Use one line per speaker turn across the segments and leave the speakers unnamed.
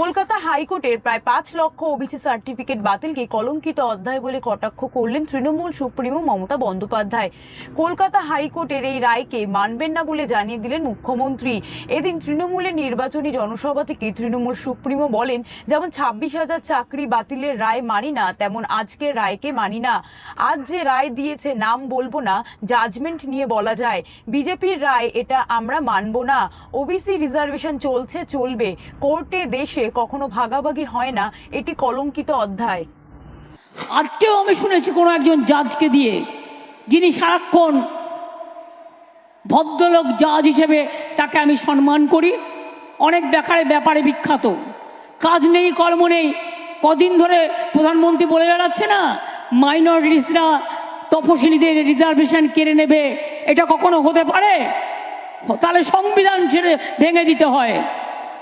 কলকাতা হাইকোর্টের প্রায় পাঁচ লক্ষ ওবিসি সার্টিফিকেট বাতিলকে কলঙ্কিত অধ্যায় বলে কটাক্ষ করলেন তৃণমূল সুপ্রিমো মমতা বন্দ্যোপাধ্যায়। কলকাতা হাইকোর্টের এই রায়কে মানবেন না বলে জানিয়ে দিলেন মুখ্যমন্ত্রী। এদিন তৃণমূলের নির্বাচনী জনসভা থেকে তৃণমূল সুপ্রিমো বলেন, যেমন ছাব্বিশ হাজার চাকরি বাতিলের রায় মানি না, তেমন আজকের রায়কে মানি না। আজ যে রায় দিয়েছে নাম বলব না, জাজমেন্ট নিয়ে বলা যায়। বিজেপির রায় এটা আমরা মানব না। ওবিসি রিজার্ভেশন চলছে, চলবে। কোর্টে দেশে কখনো ভাগাভাগি হয় না, এটি কলঙ্কিত অধ্যায়।
আজকেও আমি শুনেছি কোনো একজন জাজকে দিয়ে, যিনি সারাক্ষণ ভদ্রলোক জাজ হিসেবে তাকে আমি সম্মান করি। অনেক ব্যাপারে ব্যাপারে বিখ্যাত। কাজ নেই, কর্ম নেই। কদিন ধরে প্রধানমন্ত্রী বলে বেড়াচ্ছে না মাইনরিটিসরা তপশিলীদের রিজার্ভেশন কেড়ে নেবে। এটা কখনো হতে পারে? তাহলে সংবিধান ছেড়ে ভেঙে দিতে হয়।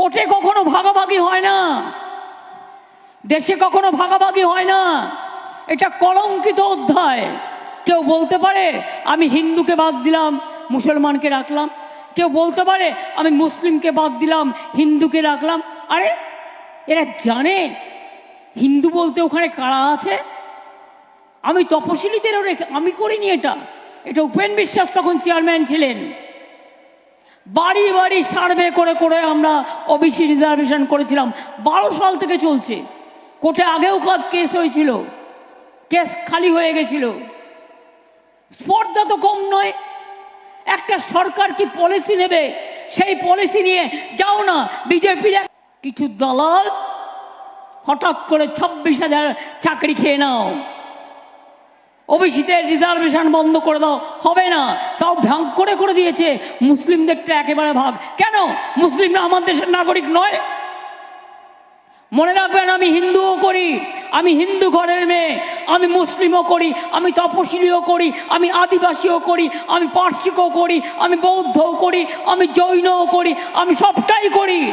কোর্টে কখনো ভাগাভাগি হয় না। দেশে কখনো ভাগাভাগি হয় না। এটা কলঙ্কিত অধ্যায়। কেউ বলতে পারে, আমি হিন্দুকে বাদ দিলাম, মুসলমানকে রাখলাম। কেউ বলতে পারে, আমি মুসলিমকে বাদ দিলাম, হিন্দুকে রাখলাম। আরে, এরা জানে, হিন্দু বলতে ওখানে কারা আছে? আমি তপশিলীদেরও রেখে, আমি করিনি এটা। এটা উপেন বিশ্বাস তখন চেয়ারম্যান ছিলেন। বাড়ি বাড়ি সার্ভে করে করে আমরা ওবিসি রিজার্ভেশন করেছিলাম। বারো সাল থেকে চলছে। কোর্টে আগেও কেস হয়েছিল। কেস খালি হয়ে গেছিল। স্পর্ধা তো কম নয়। একটা সরকার কি পলিসি নেবে? সেই পলিসি নিয়ে যাও না। বিজেপির কিছু দলাল হঠাৎ করে ছাব্বিশ হাজার চাকরি খেয়ে নাও। ওবিসিতে রিজার্ভেশন বন্ধ করে দাও। হবে না। তাও ভাগ করে করে দিয়েছে। মুসলিমদেরটা একেবারে ভাগ। কেন? মুসলিমরা আমার দেশের নাগরিক নয়। মনে রাখবেন, আমি হিন্দুও করি। আমি হিন্দু ঘরের মেয়ে। আমি মুসলিমও করি। আমি তপশিলীও করি। আমি আদিবাসীও করি। আমি পার্সিকও করি। আমি বৌদ্ধও করি। আমি জৈনও করি। আমি সবটাই করি।